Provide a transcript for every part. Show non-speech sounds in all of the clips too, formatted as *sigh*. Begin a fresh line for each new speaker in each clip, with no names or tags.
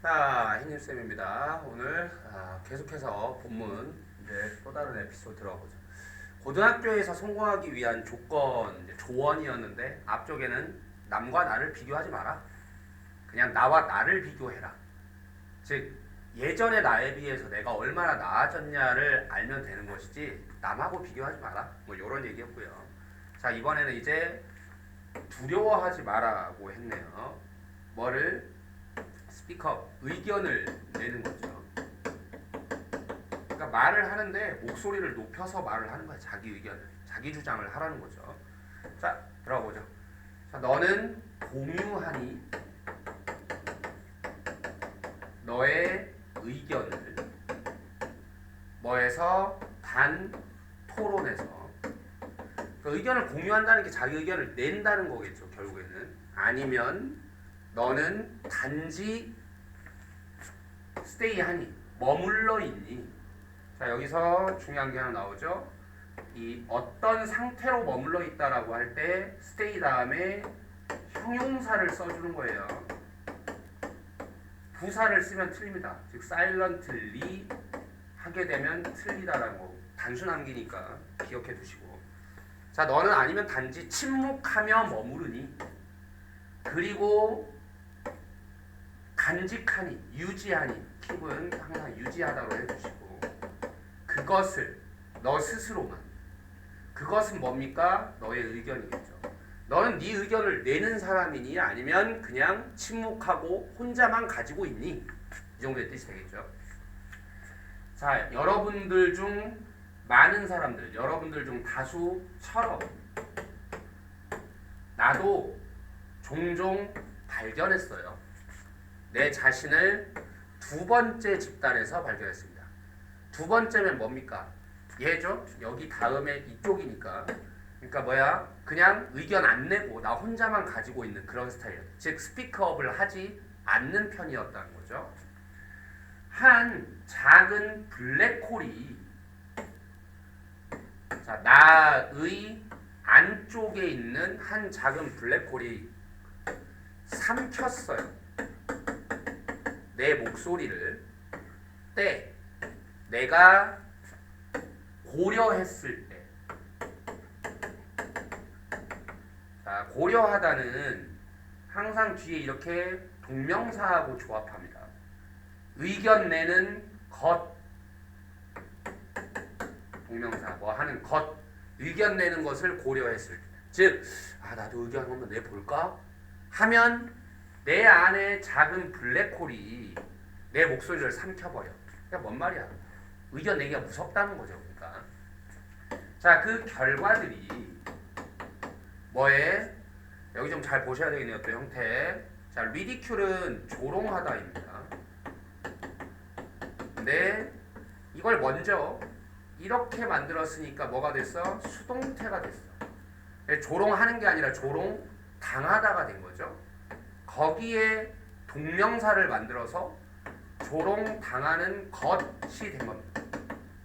자, 흰님쌤입니다. 오늘 아, 계속해서 본문 이제 또 다른 에피소드 들어가보죠. 고등학교에서 성공하기 위한 조건, 조언이었는데 앞쪽에는 남과 나를 비교하지 마라. 그냥 나와 나를 비교해라. 즉 예전의 나에 비해서 내가 얼마나 나아졌냐를 알면 되는 것이지 남하고 비교하지 마라. 뭐 이런 얘기였고요. 자 이번에는 이제 두려워하지 마라고 했네요. 뭐를 스피커 의견을 내는 거죠. 그러니까 말을 하는데 목소리를 높여서 말을 하는 거야. 자기 의견을, 자기 주장을 하라는 거죠. 자 들어가 보죠. 자 너는 공유하니 너의 의견을 뭐에서 단 토론에서 그 의견을 공유한다는 게 자기 의견을 낸다는 거겠죠 결국에는 아니면 너는 단지 스테이 하니 머물러 있니? 자 여기서 중요한 게 하나 나오죠. 이 어떤 상태로 머물러 있다라고 할 때 스테이 다음에 형용사를 써주는 거예요. 부사를 쓰면 틀립니다. 즉 silently 하게 되면 틀리다라는 거 단순 암기니까 기억해 두시고. 자 너는 아니면 단지 침묵하며 머무르니. 그리고 간직하니 유지하니 킵은 항상 유지하다고 해주시고 그것을 너 스스로만. 그것은 뭡니까? 너의 의견이겠죠. 너는 네 의견을 내는 사람이니 아니면 그냥 침묵하고 혼자만 가지고 있니? 이 정도의 뜻이 되겠죠. 자 여러분들 중 많은 사람들 여러분들 중 다수처럼 나도 종종 발견했어요. 내 자신을 두 번째 집단에서 발견했습니다. 두 번째는 뭡니까? 얘죠. 여기 다음에 이쪽이니까. 그러니까 뭐야? 그냥 의견 안 내고 나 혼자만 가지고 있는 그런 스타일. 즉 스피커업을 하지 않는 편이었다는 거죠. 한 작은 블랙홀이 자 나의 안쪽에 있는 한 작은 블랙홀이 삼켰어요. 내 목소리를 때 내가 고려했을 때. 자, 고려하다는 항상 뒤에 이렇게 동명사하고 조합합니다. 의견 내는 것 동명사 뭐 하는 것 의견 내는 것을 고려했을 때. 즉, 아 나도 의견 한번 내볼까? 하면 내 안에 작은 블랙홀이 내 목소리를 삼켜버려. 그러니까 뭔 말이야? 의견 내기가 무섭다는 거죠. 그러니까. 자, 그 결과들이 뭐에 여기 좀 잘 보셔야 되겠네요. 또 형태. 자, 리디큐는 조롱하다입니다. 근데 이걸 먼저 이렇게 만들었으니까 뭐가 됐어? 수동태가 됐어. 조롱하는 게 아니라 조롱 당하다가 된 거죠. 거기에 동명사를 만들어서 조롱 당하는 것이 된 겁니다.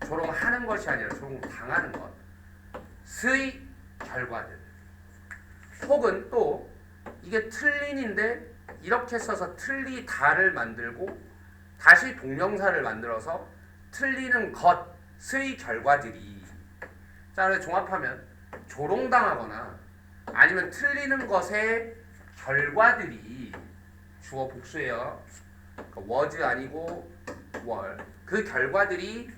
조롱하는 것이 아니라 조롱 당하는 것의 결과들. 혹은 또 이게 틀린인데 이렇게 써서 틀리다를 만들고 다시 동명사를 만들어서 틀리는 것의 결과들이 자, 종합하면 조롱당하거나 아니면 틀리는 것의 결과들이 주어 복수예요. 그러니까 was 아니고 were. 그 결과들이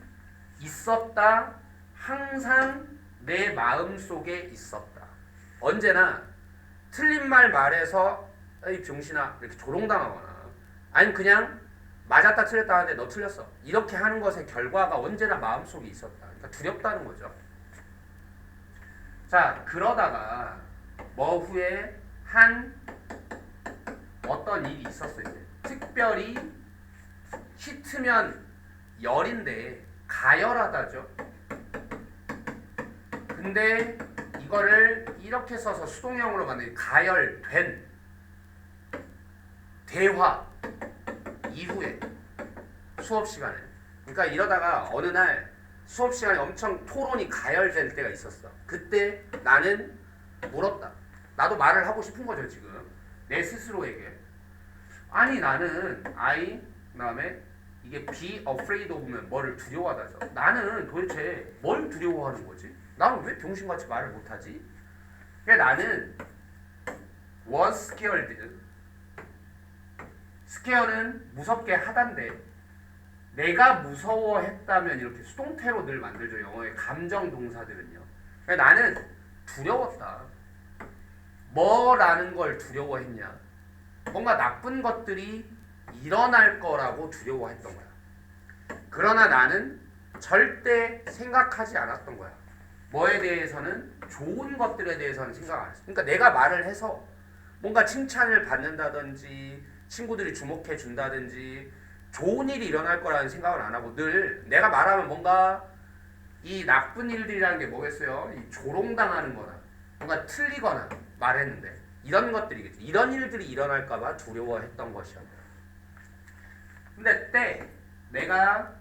있었다. 항상 내 마음 속에 있었다. 언제나 틀린 말 말해서 이 병신아 이렇게 조롱당하거나 아니면 그냥 맞았다 틀렸다 하는데 너 틀렸어. 이렇게 하는 것의 결과가 언제나 마음 속에 있었다. 그러니까 두렵다는 거죠. 자 그러다가 뭐 후에 한 어떤 일이 있었을 때 특별히 히트면 열인데 가열하다죠. 근데 이거를 이렇게 써서 수동형으로 만든 가열된 대화 이후에 수업 시간에 그러니까 이러다가 어느 날 수업 시간에 엄청 토론이 가열될 때가 있었어. 그때 나는 물었다. 나도 말을 하고 싶은 거죠 지금 내 스스로에게 아니 나는 I 그다음에 이게 be afraid of면 뭐를 두려워하다죠. 나는 도대체 뭘 두려워하는 거지? 나는 왜 병신같이 말을 못하지? 그러니까 나는 was scared. scare는 무섭게 하단데 내가 무서워했다면 이렇게 수동태로 늘 만들죠. 영어의 감정 동사들은요. 그러니까 나는 두려웠다. 뭐라는 걸 두려워했냐? 뭔가 나쁜 것들이 일어날 거라고 두려워했던 거야. 그러나 나는 절대 생각하지 않았던 거야. 뭐에 대해서는 좋은 것들에 대해서는 생각 안 했어. 그러니까 내가 말을 해서 뭔가 칭찬을 받는다든지 친구들이 주목해 준다든지 좋은 일이 일어날 거라는 생각을 안 하고 늘 내가 말하면 뭔가 이 나쁜 일들이라는 게 뭐겠어요? 이 조롱당하는 거나 뭔가 틀리거나 말했는데 이런 것들이겠지. 이런 일들이 일어날까봐 두려워했던 것이야. 근데 때 내가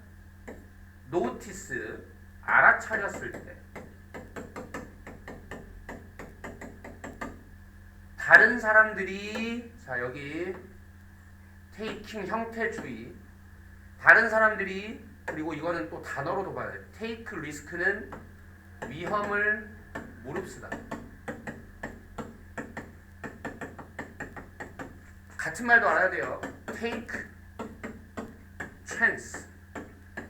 노티스 알아차렸을 때 다른 사람들이 자 여기 테이킹 형태주의 다른 사람들이 그리고 이거는 또 단어로도 봐야 돼. 테이크 리스크는 위험을 무릅쓰다. 같은 말도 알아야 돼요. take chance.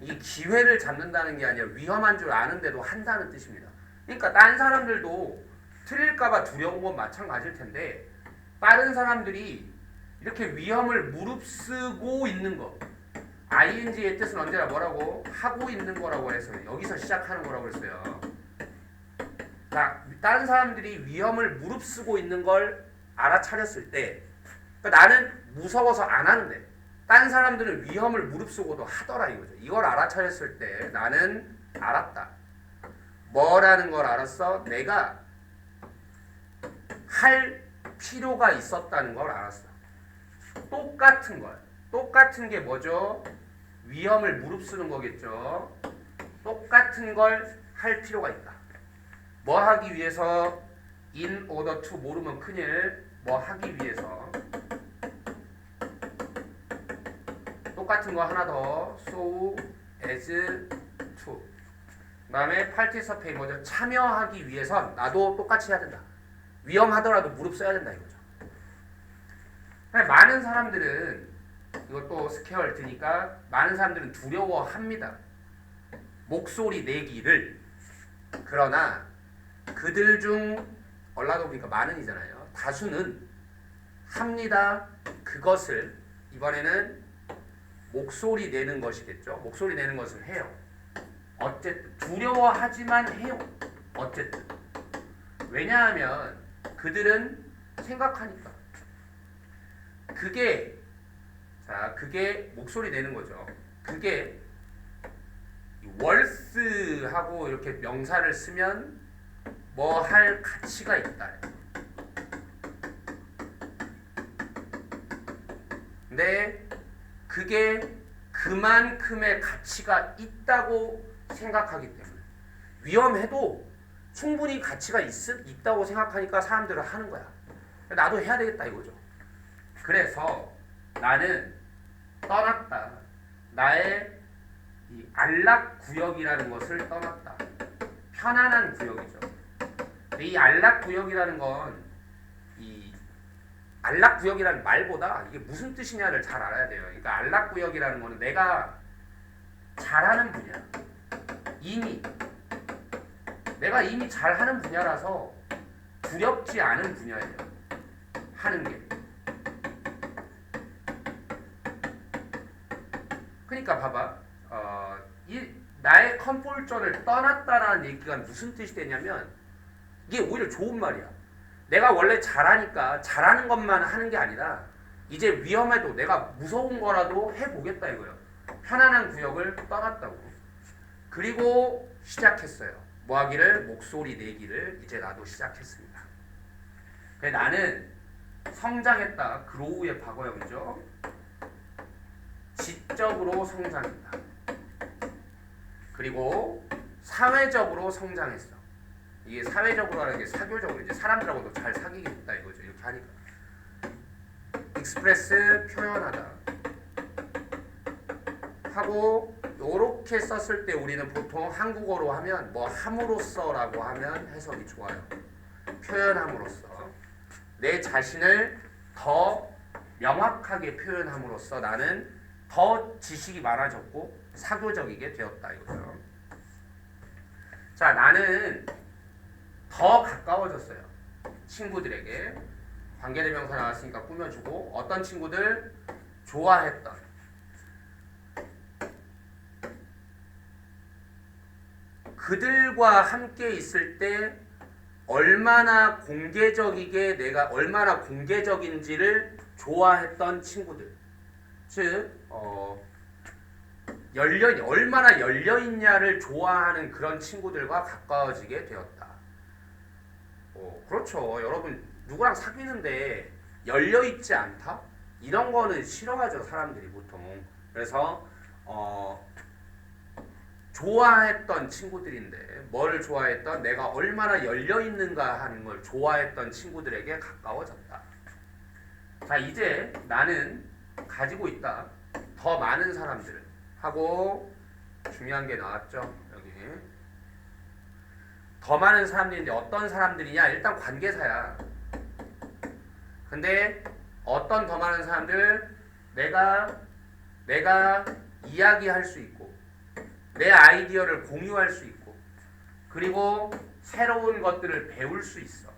이 기회를 잡는다는 게 아니라 위험한 줄 아는데도 한다는 뜻입니다. 그러니까 딴 사람들도 틀릴까봐 두려운 건 마찬가지일 텐데 다른 사람들이 이렇게 위험을 무릅쓰고 있는 거. ing의 뜻은 언제나 뭐라고 하고 있는 거라고 했어요. 여기서 시작하는 거라고 했어요. 자, 다른 사람들이 위험을 무릅쓰고 있는 걸 알아차렸을 때 그러니까 나는 무서워서 안 하는데 딴 사람들은 위험을 무릅쓰고도 하더라 이거죠. 이걸 알아차렸을 때 나는 알았다. 뭐라는 걸 알았어? 내가 할 필요가 있었다는 걸 알았어. 똑같은 걸. 똑같은 게 뭐죠? 위험을 무릅쓰는 거겠죠. 똑같은 걸 할 필요가 있다. 뭐 하기 위해서 in order to 모르면 큰일. 뭐 하기 위해서 똑같은 거 하나 더 so as to 그 다음에 participate 뭐죠? 참여하기 위해선 나도 똑같이 해야 된다. 위험하더라도 무릎 써야 된다 이거죠. 근데 많은 사람들은 이것도 스케어를 드니까 많은 사람들은 두려워합니다. 목소리 내기를 그러나 그들 중 얼라도 보니까 많은이잖아요. 다수는 합니다. 그것을 이번에는 목소리 내는 것이겠죠. 목소리 내는 것을 해요. 어쨌든 두려워하지만 해요. 어쨌든 왜냐하면 그들은 생각하니까 그게 자 그게 목소리 내는 거죠. 그게 월스하고 이렇게 명사를 쓰면 뭐 할 가치가 있다. 근데 그게 그만큼의 가치가 있다고 생각하기 때문에 위험해도 충분히 가치가 있, 있다고 생각하니까 사람들은 하는 거야. 나도 해야 되겠다 이거죠. 그래서 나는 떠났다. 나의 이 안락 구역이라는 것을 떠났다. 편안한 구역이죠. 이 안락 구역이라는 건이 안락 구역이라는 말보다 이게 무슨 뜻이냐를 잘 알아야 돼요. 그러니까 안락 구역이라는 거는 내가 잘하는 분야, 이미 내가 이미 잘하는 분야라서 두렵지 않은 분야예요. 하는 게. 그러니까 봐봐. 어, 이 나의 컴포트존을 떠났다라는 얘기가 무슨 뜻이 되냐면 이게 오히려 좋은 말이야. 내가 원래 잘하니까 잘하는 것만 하는 게 아니라 이제 위험해도 내가 무서운 거라도 해보겠다 이거예요. 편안한 구역을 떠났다고. 그리고 시작했어요. 뭐 하기를 목소리 내기를 이제 나도 시작했습니다. 그래 나는 성장했다. 그로우의 과거형이죠. 지적으로 성장했다. 그리고 사회적으로 성장했어. 이게 사회적으로 하는 게 사교적으로 이제 사람들하고도 잘 사귀게 됐다 이거죠. 이렇게 하니까. 익스프레스 표현하다 하고 요렇게 썼을 때 우리는 보통 한국어로 하면 뭐 함으로써라고 하면 해석이 좋아요. 표현함으로써 내 자신을 더 명확하게 표현함으로써 나는 더 지식이 많아졌고 사교적이게 되었다 이거죠. 자, 나는 더 가까워졌어요. 친구들에게 관계대명사 나왔으니까 꾸며주고 어떤 친구들 좋아했던 그들과 함께 있을 때 얼마나 공개적이게 내가 얼마나 공개적인지를 좋아했던 친구들 즉 어, 열려 얼마나 열려 있냐를 좋아하는 그런 친구들과 가까워지게 되었다. 어, 그렇죠. 여러분 누구랑 사귀는데 열려 있지 않다? 이런 거는 싫어하죠 사람들이 보통. 그래서 어, 좋아했던 친구들인데 뭘 좋아했던 내가 얼마나 열려 있는가 하는 걸 좋아했던 친구들에게 가까워졌다. 자 이제 나는 가지고 있다. 더 많은 사람들 하고 중요한 게 나왔죠 여기. 더 많은 사람들인데 어떤 사람들이냐? 일단 관계사야. 근데 어떤 더 많은 사람들 내가 내가 이야기할 수 있고 내 아이디어를 공유할 수 있고 그리고 새로운 것들을 배울 수 있어.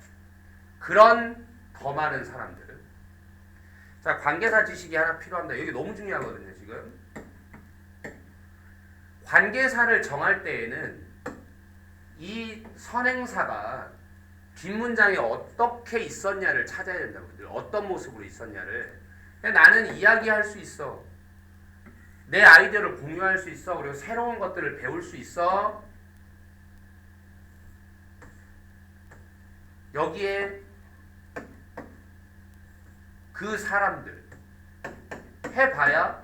그런 더 많은 사람들. 자, 관계사 지식이 하나 필요합니다. 여기 너무 중요하거든요, 지금. 관계사를 정할 때에는 이 선행사가 뒷문장에 어떻게 있었냐를 찾아야 된다고. 어떤 모습으로 있었냐를. 나는 이야기할 수 있어. 내 아이디어를 공유할 수 있어. 그리고 새로운 것들을 배울 수 있어. 여기에 그 사람들 해봐야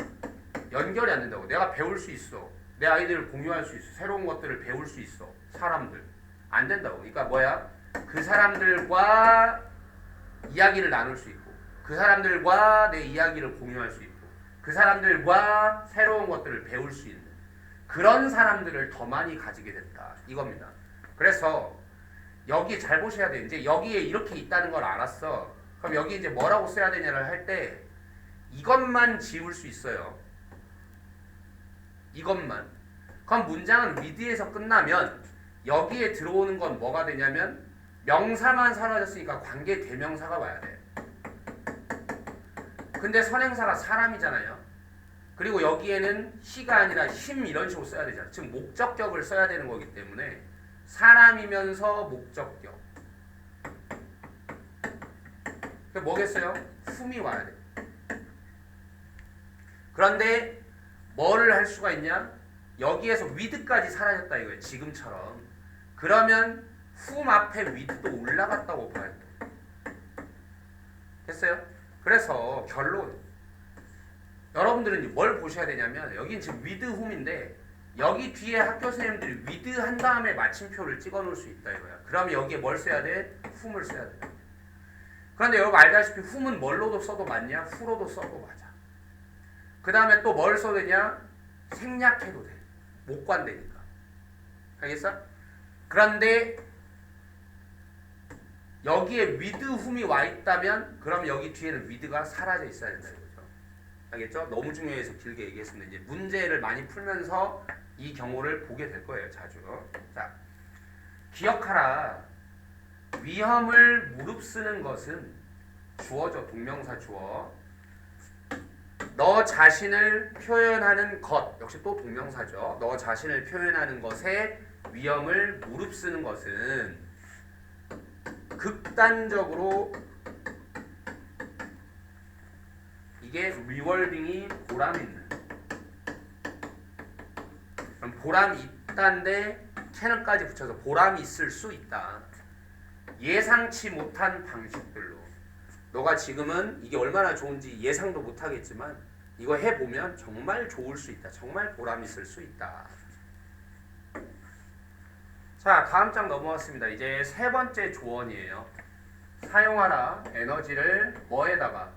연결이 안 된다고. 내가 배울 수 있어. 내 아이디어를 공유할 수 있어. 새로운 것들을 배울 수 있어. 사람들 안 된다고. 그러니까 뭐야? 그 사람들과 이야기를 나눌 수 있고, 그 사람들과 내 이야기를 공유할 수 있고. 그 사람들과 새로운 것들을 배울 수 있는 그런 사람들을 더 많이 가지게 됐다. 이겁니다. 그래서 여기 잘 보셔야 돼. 이제 여기에 이렇게 있다는 걸 알았어. 그럼 여기 이제 뭐라고 써야 되냐를 할 때 이것만 지울 수 있어요. 이것만. 그럼 문장은 위드에서 끝나면 여기에 들어오는 건 뭐가 되냐면 명사만 사라졌으니까 관계 대명사가 와야 돼. 근데 선행사가 사람이잖아요. 그리고 여기에는 히가 아니라 힘 이런 식으로 써야 되잖아. 즉 목적격을 써야 되는 거기 때문에 사람이면서 목적격. 그 뭐겠어요? 흠이 와야 돼. 그런데 뭐를 할 수가 있냐? 여기에서 위드까지 사라졌다 이거예요. 지금처럼. 그러면 흠 앞에 위드도 올라갔다고 봐야 돼. 됐어요? 그래서 결론 여러분들은 뭘 보셔야 되냐면 여긴 지금 위드 홈인데 여기 뒤에 학교 선생님들이 위드 한 다음에 마침표를 찍어 놓을 수 있다 이거야. 그러면 여기에 뭘 써야 돼? 훔을 써야 돼. 그런데 여러분 알다시피 훔은 뭘로도 써도 맞냐? 후로도 써도 맞아. 그 다음에 또뭘 되냐? 생략해도 돼. 못 관대니까. 알겠어? 그런데 여기에 위드 훔이 와 있다면 그럼 여기 뒤에는 위드가 사라져 있어야 된다 이거죠. 알겠죠? 너무 중요해서 길게 얘기했습니다. 이제 문제를 많이 풀면서 이 경우를 보게 될 거예요, 자주. 자, 기억하라. 위험을 무릅쓰는 것은 주어죠, 동명사 주어. 너 자신을 표현하는 것 역시 또 동명사죠. 너 자신을 표현하는 것에 위험을 무릅쓰는 것은 극단적으로 이게 리월빙이 보람 있는. 그럼 보람이 있다인데 캐는까지 붙여서 보람이 있을 수 있다. 예상치 못한 방식들로 너가 지금은 이게 얼마나 좋은지 예상도 못하겠지만 이거 해보면 정말 좋을 수 있다 정말 보람 있을 수 있다 자, 다음 장 넘어왔습니다. 이제 세 번째 조언이에요. 사용하라 에너지를 뭐에다가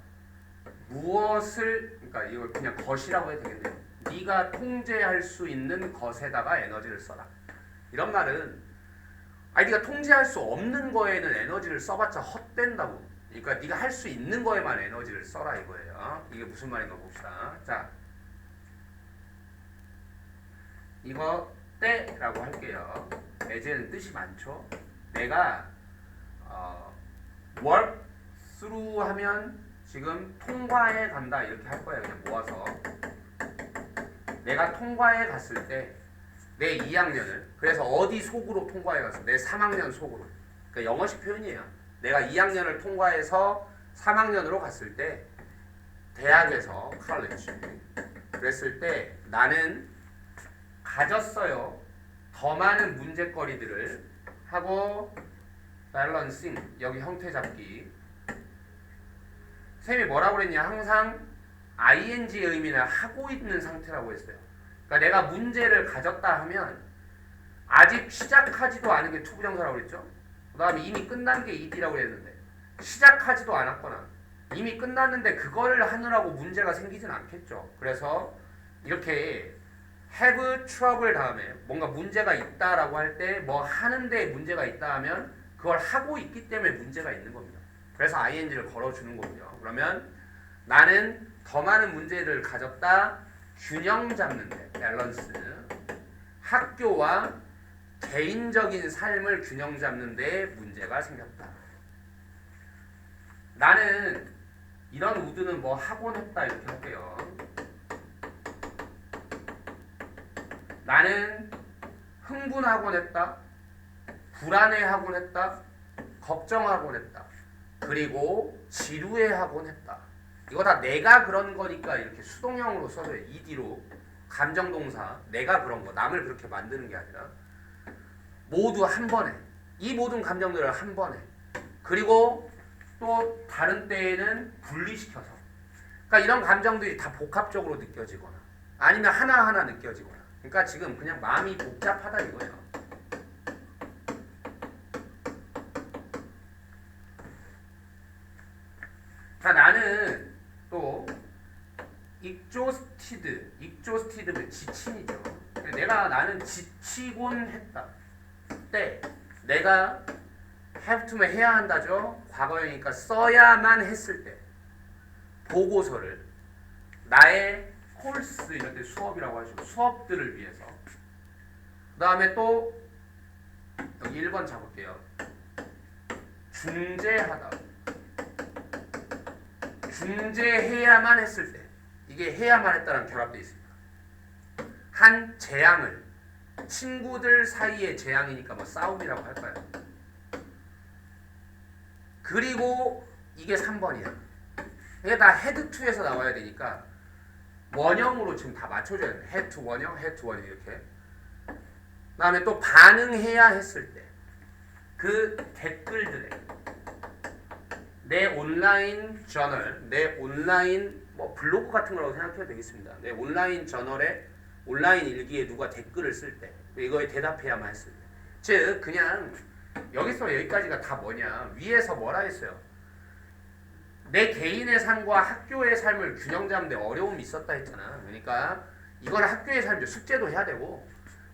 무엇을 그러니까 이걸 그냥 것이라고 해도 되겠네요. 네가 통제할 수 있는 것에다가 에너지를 써라. 이런 말은 아니 네가 통제할 수 없는 거에는 에너지를 써봤자 헛된다고. 그러니까 네가 할 수 있는 거에만 에너지를 써라 이거예요. 이게 무슨 말인가 봅시다. 자, 이거 때라고 할게요. 에제는 뜻이 많죠. 내가 어, work through 하면 지금 통과해 간다 이렇게 할 거예요. 그냥 모아서 내가 통과해 갔을 때 내 2학년을 그래서 어디 속으로 통과해 갔어? 내 3학년 속으로. 그러니까 영어식 표현이에요. 내가 2학년을 통과해서 3학년으로 갔을 때 대학에서 college 그랬을 때 나는 가졌어요. 더 많은 문제거리들을 하고 밸런싱 여기 형태 잡기 쌤이 뭐라고 그랬냐 항상 ing 의미는 하고 있는 상태라고 했어요. 그러니까 내가 문제를 가졌다 하면 아직 시작하지도 않은 게 투부정사라고 그랬죠. 그 다음에 이미 끝난 게 ed라고 했는데 시작하지도 않았거나 이미 끝났는데 그걸 하느라고 문제가 생기진 않겠죠. 그래서 이렇게 have trouble 다음에 뭔가 문제가 있다라고 할 때 뭐 하는데 문제가 있다 하면 그걸 하고 있기 때문에 문제가 있는 겁니다. 그래서 ing를 걸어주는 거고요. 그러면 나는 더 많은 문제를 가졌다 균형 잡는데 밸런스 학교와 개인적인 삶을 균형 잡는 데 문제가 생겼다. 나는 이런 우드는 뭐 하곤 했다 이렇게 할게요. 나는 흥분하곤 했다. 불안해하곤 했다. 걱정하곤 했다. 그리고 지루해하곤 했다. 이거 다 내가 그런 거니까 이렇게 수동형으로 써줘요. ed로 감정동사 내가 그런 거 남을 그렇게 만드는 게 아니라 모두 한 번에 이 모든 감정들을 한 번에 그리고 또 다른 때에는 분리시켜서 그러니까 이런 감정들이 다 복합적으로 느껴지거나 아니면 하나하나 느껴지거나 그러니까 지금 그냥 마음이 복잡하다 이거예요. 자 나는 또 익조스티드 익조스티드는 지친이죠. 내가 나는 지치곤 했다. 때 내가 have to면 해야 한다죠. 과거형이니까 써야만 했을 때 보고서를 나의 콜스 이럴 때 수업이라고 하시고 수업들을 위해서 그 다음에 또 여기 1번 잡을게요. 중재하다 중재해야만 했을 때 이게 해야만 했다는 결합되어 있습니다. 한 재앙을 친구들 사이의 재앙이니까 뭐 싸움이라고 할까요? 그리고 이게 3번이야. 이게 다 헤드 투에서 나와야 되니까 원형으로 지금 다 맞춰줘야 돼. 헤드 투 원형, 헤드 투 원형 이렇게. 그다음에 또 반응해야 했을 때 그 댓글들에 내 온라인 저널, 내 온라인 뭐 블로그 같은 거라고 생각해도 되겠습니다. 내 온라인 저널에 온라인 일기에 누가 댓글을 쓸 때 이거에 대답해야만 했을 때. 즉 그냥 여기서 여기까지가 다 뭐냐 위에서 뭐라 했어요. 내 개인의 삶과 학교의 삶을 균형 잡는데 어려움이 있었다 했잖아. 그러니까 이건 학교의 삶도 숙제도 해야 되고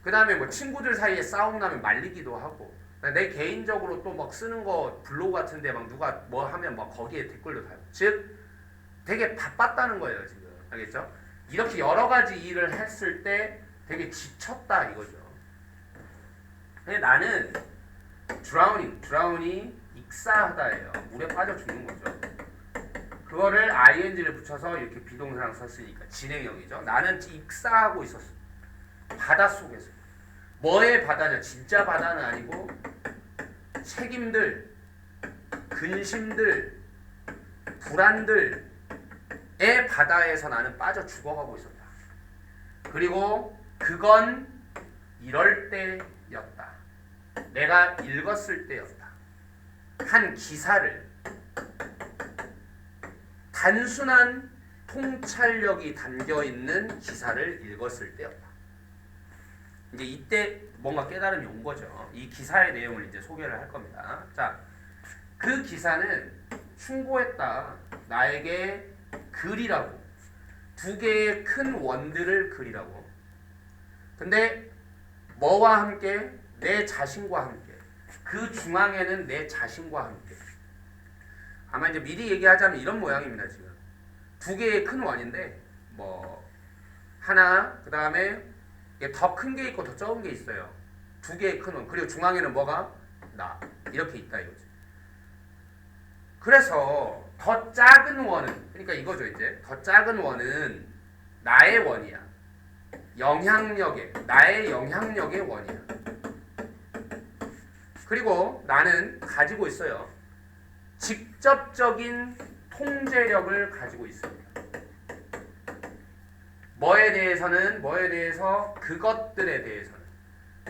그 다음에 뭐 친구들 사이에 싸움 나면 말리기도 하고 내 개인적으로 또 막 쓰는 거 블로그 같은데 막 누가 뭐 하면 막 거기에 댓글도 달고 즉 되게 바빴다는 거예요 지금 알겠죠? 이렇게 여러 가지 일을 했을 때 되게 지쳤다 이거죠. 근데 나는 드라우닝, 드라우닝 익사하다예요. 물에 빠져 죽는 거죠. 그거를 ing를 붙여서 이렇게 비동사랑 썼으니까 진행형이죠. 나는 익사하고 있었어. 바다 속에서. 뭐의 바다냐? 진짜 바다는 아니고 책임들, 근심들, 불안들 의 바다에서 나는 빠져 죽어가고 있었다. 그리고 그건 이럴 때였다. 내가 읽었을 때였다. 한 기사를 단순한 통찰력이 담겨 있는 기사를 읽었을 때였다. 이제 이때 뭔가 깨달음이 온 거죠. 이 기사의 내용을 이제 소개를 할 겁니다. 자, 그 기사는 충고했다. 나에게 그리라고. 두 개의 큰 원들을 그리라고. 근데 뭐와 함께? 내 자신과 함께. 그 중앙에는 내 자신과 함께. 아마 이제 미리 얘기하자면 이런 모양입니다 지금. 두 개의 큰 원인데 뭐 하나 그 다음에 더 큰 게 있고 더 적은 게 있어요. 두 개의 큰 원. 그리고 중앙에는 뭐가? 나. 이렇게 있다 이거지. 그래서 더 작은 원은 그러니까 이거죠 이제. 더 작은 원은 나의 원이야. 영향력의 나의 영향력의 원이야. 그리고 나는 가지고 있어요. 직접적인 통제력을 가지고 있습니다. 뭐에 대해서는 뭐에 대해서 그것들에 대해서는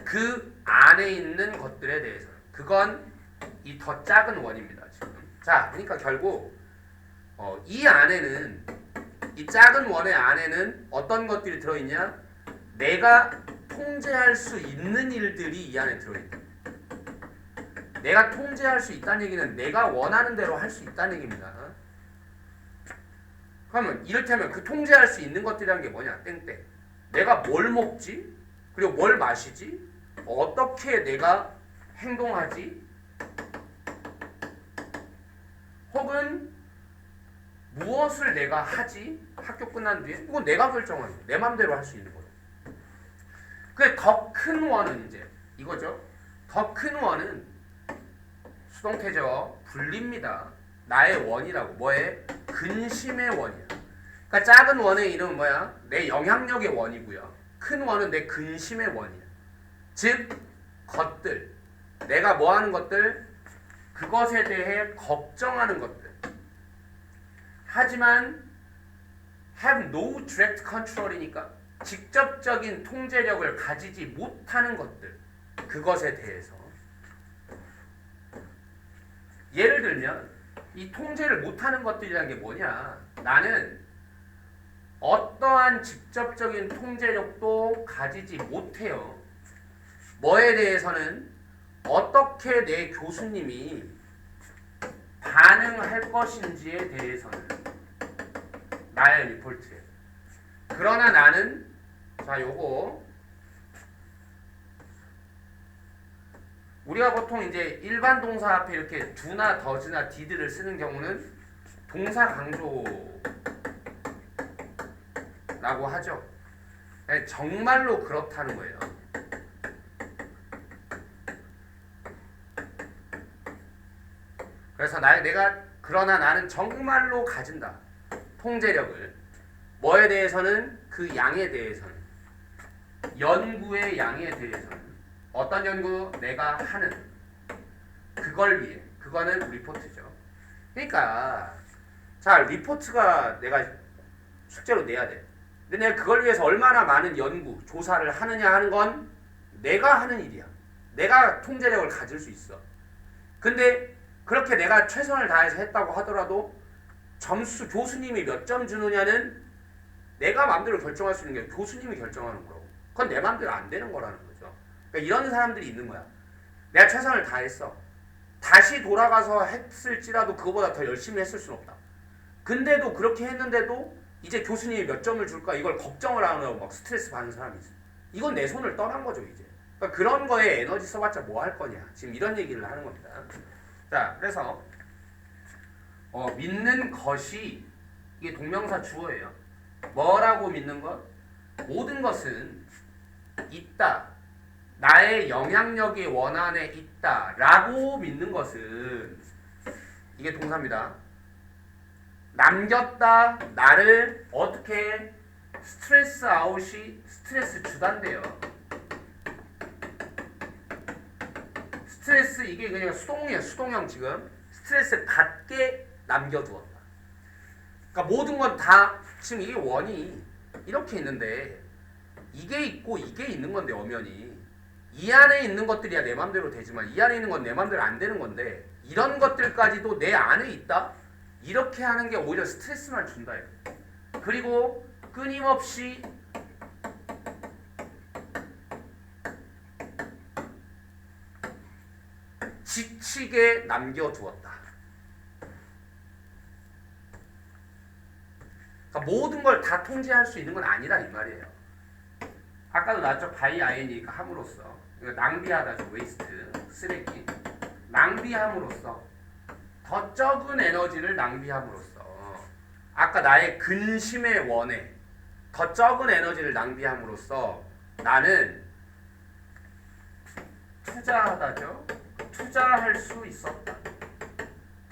그 안에 있는 것들에 대해서는. 그건 이 더 작은 원입니다 지금. 자 그러니까 결국 어, 이 안에는 이 작은 원의 안에는 어떤 것들이 들어있냐? 내가 통제할 수 있는 일들이 이 안에 들어있다. 내가 통제할 수 있다는 얘기는 내가 원하는 대로 할 수 있다는 얘기입니다. 그러면 이를테면 그 통제할 수 있는 것들이라는 게 뭐냐? 땡땡. 내가 뭘 먹지? 그리고 뭘 마시지? 어떻게 내가 행동하지? 혹은 무엇을 내가 하지? 학교 끝난 뒤에 이건 내가 결정하는 거야 내 맘대로 할 수 있는 거죠 그래 더큰 원은 이제 이거죠. 더 큰 원은 수동태죠. 분리입니다. 나의 원이라고. 뭐의 근심의 원이야. 그러니까 작은 원의 이름은 뭐야? 내 영향력의 원이고요. 큰 원은 내 근심의 원이야. 즉 것들. 내가 뭐 하는 것들? 그것에 대해 걱정하는 것들 하지만 have no direct control이니까 직접적인 통제력을 가지지 못하는 것들 그것에 대해서. 예를 들면 이 통제를 못하는 것들이라는 게 뭐냐? 나는 어떠한 직접적인 통제력도 가지지 못해요. 뭐에 대해서는 어떻게 내 교수님이 반응할 것인지에 대해서는 나의 리포트에 그러나 나는 자 요거 우리가 보통 이제 일반 동사 앞에 이렇게 do나 does나 did를 쓰는 경우는 동사 강조라고 하죠. 네, 정말로 그렇다는 거예요. 그래서 나, 내가 그러나 나는 정말로 가진다. 통제력을. 뭐에 대해서는 그 양에 대해서는 연구의 양에 대해서는 어떤 연구 내가 하는 그걸 위해 그거는 리포트죠. 그러니까 자 리포트가 내가 숙제로 내야 돼. 근데 내가 그걸 위해서 얼마나 많은 연구 조사를 하느냐 하는 건 내가 하는 일이야. 내가 통제력을 가질 수 있어. 근데 그렇게 내가 최선을 다해서 했다고 하더라도 점수 교수님이 몇 점 주느냐는 내가 마음대로 결정할 수 있는 게 교수님이 결정하는 거라고. 그건 내 마음대로 안 되는 거라는 거죠. 그러니까 이런 사람들이 있는 거야. 내가 최선을 다했어. 다시 돌아가서 했을지라도 그거보다 더 열심히 했을 수는 없다. 근데도 그렇게 했는데도 이제 교수님이 몇 점을 줄까 이걸 걱정을 안 하고 막 스트레스 받는 사람이 있어. 이건 내 손을 떠난 거죠 이제. 그러니까 그런 거에 에너지 써봤자 뭐 할 거냐. 지금 이런 얘기를 하는 겁니다. 자, 그래서 어, 믿는 것이 이게 동명사 주어예요. 뭐라고 믿는 것? 모든 것은 있다. 나의 영향력의 원안에 있다 라고 믿는 것은 이게 동사입니다. 남겼다 나를 어떻게 스트레스 아웃이 스트레스 주단데요. 스트레스 이게 그냥 수동이에요. 수동형 지금 스트레스 받게 남겨두었다. 그러니까 모든 건 다 지금 이게 원이 이렇게 있는데 이게 있고 이게 있는 건데 엄연히 이 안에 있는 것들이야 내 맘대로 되지만 이 안에 있는 건 내 맘대로 안 되는 건데 이런 것들까지도 내 안에 있다? 이렇게 하는 게 오히려 스트레스만 준다 그리고 끊임없이 지치게 남겨두었다 그러니까 모든 걸 다 통제할 수 있는 건 아니다 이 말이에요. 아까도 나왔죠. 바이 아이니까 함으로써. 이거 낭비하다죠 웨이스트 쓰레기. 낭비함으로써. 더 적은 에너지를 낭비함으로써. 아까 나의 근심의 원에 더 적은 에너지를 낭비함으로써 나는 투자하다죠. 투자할 수 있었다.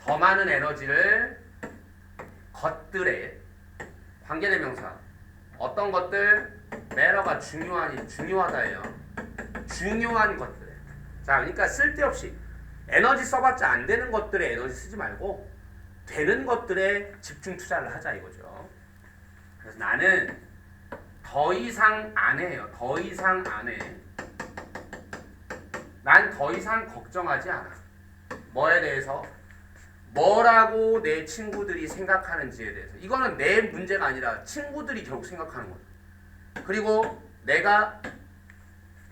더 많은 에너지를 것들에 관계대명사 어떤 것들 매너가 중요하니 중요하다예요. 중요한 것들. 자, 그러니까 쓸데없이 에너지 써봤자 안 되는 것들에 에너지 쓰지 말고 되는 것들에 집중 투자를 하자 이거죠. 그래서 나는 더 이상 안 해요. 더 이상 안 해. 난 더 이상 걱정하지 않아. 뭐에 대해서? 뭐라고 내 친구들이 생각하는지에 대해서. 이거는 내 문제가 아니라 친구들이 결국 생각하는 거죠. 그리고 내가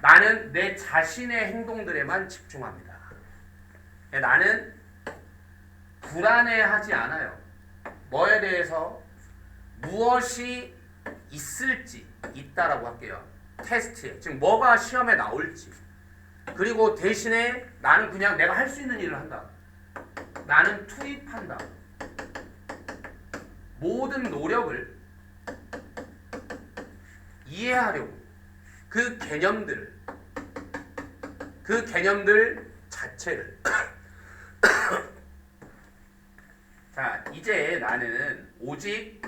나는 내 자신의 행동들에만 집중합니다. 예, 나는 불안해하지 않아요. 뭐에 대해서 무엇이 있을지 있다라고 할게요. 테스트에 지금 뭐가 시험에 나올지 그리고 대신에 나는 그냥 내가 할 수 있는 일을 한다. 나는 투입한다. 모든 노력을 이해하려고. 그 개념들 그 개념들 자체를. *coughs* 자 이제 나는 오직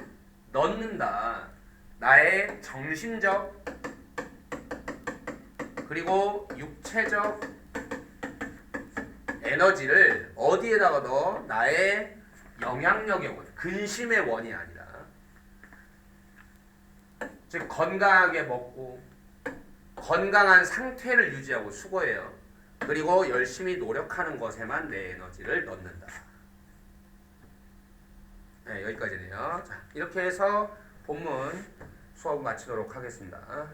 넣는다. 나의 정신적 그리고 육체적 에너지를 어디에다가 넣어 나의 영향력의 원 근심의 원이 아니라 즉 건강하게 먹고 건강한 상태를 유지하고 수고해요. 그리고 열심히 노력하는 것에만 내 에너지를 넣는다. 네, 여기까지네요. 자, 이렇게 해서 본문 수업 마치도록 하겠습니다.